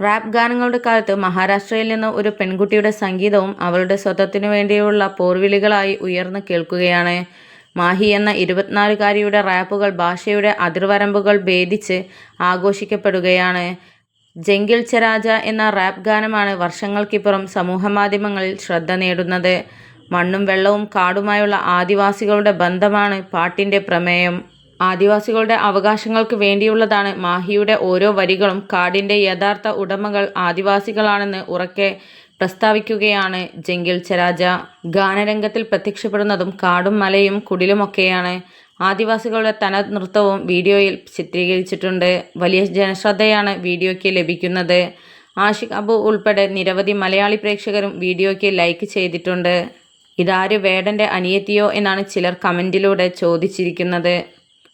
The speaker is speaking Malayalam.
റാപ്പ് ഗാനങ്ങളുടെ കാലത്ത് മഹാരാഷ്ട്രയിൽ നിന്ന് ഒരു പെൺകുട്ടിയുടെ സംഗീതവും അവളുടെ സ്വത്വത്തിനു വേണ്ടിയുള്ള പോർവിളികളായി ഉയർന്നു കേൾക്കുകയാണ്. മാഹി എന്ന ഇരുപത്തിനാലുകാരിയുടെ റാപ്പുകൾ ഭാഷയുടെ അതിർവരമ്പുകൾ ഭേദിച്ച് ആഘോഷിക്കപ്പെടുകയാണ്. ജംഗിൾ ചരാജ എന്ന റാപ്പ് ഗാനമാണ് വർഷങ്ങൾക്കിപ്പുറം സമൂഹമാധ്യമങ്ങളിൽ ശ്രദ്ധ നേടുന്നത്. മണ്ണും വെള്ളവും കാടുമായുള്ള ആദിവാസികളുടെ ബന്ധമാണ് പാട്ടിന്റെ പ്രമേയം. ആദിവാസികളുടെ അവകാശങ്ങൾക്ക് വേണ്ടിയുള്ളതാണ് മാഹിയുടെ ഓരോ വരികളും. കാടിന്റെ യഥാർത്ഥ ഉടമകൾ ആദിവാസികളാണെന്ന് ഉറക്കെ പ്രസ്താവിക്കുകയാണ് ജെങ്കിൽ ചരാജ. ഗാനരംഗത്തിൽ പ്രത്യക്ഷപ്പെടുന്നതും കാടും മലയും കുടിലുമൊക്കെയാണ്. ആദിവാസികളുടെ തനത് നൃത്തവും വീഡിയോയിൽ ചിത്രീകരിച്ചിട്ടുണ്ട്. വലിയ ജനശ്രദ്ധയാണ് വീഡിയോയ്ക്ക് ലഭിക്കുന്നത്. ആഷിഖ് അബു ഉൾപ്പെടെ നിരവധി മലയാളി പ്രേക്ഷകരും വീഡിയോയ്ക്ക് ലൈക്ക് ചെയ്തിട്ടുണ്ട്. ഇതാര് വേടന്റെ അനിയത്തിയോ എന്നാണ് ചിലർ കമന്റിലൂടെ ചോദിച്ചിരിക്കുന്നത്.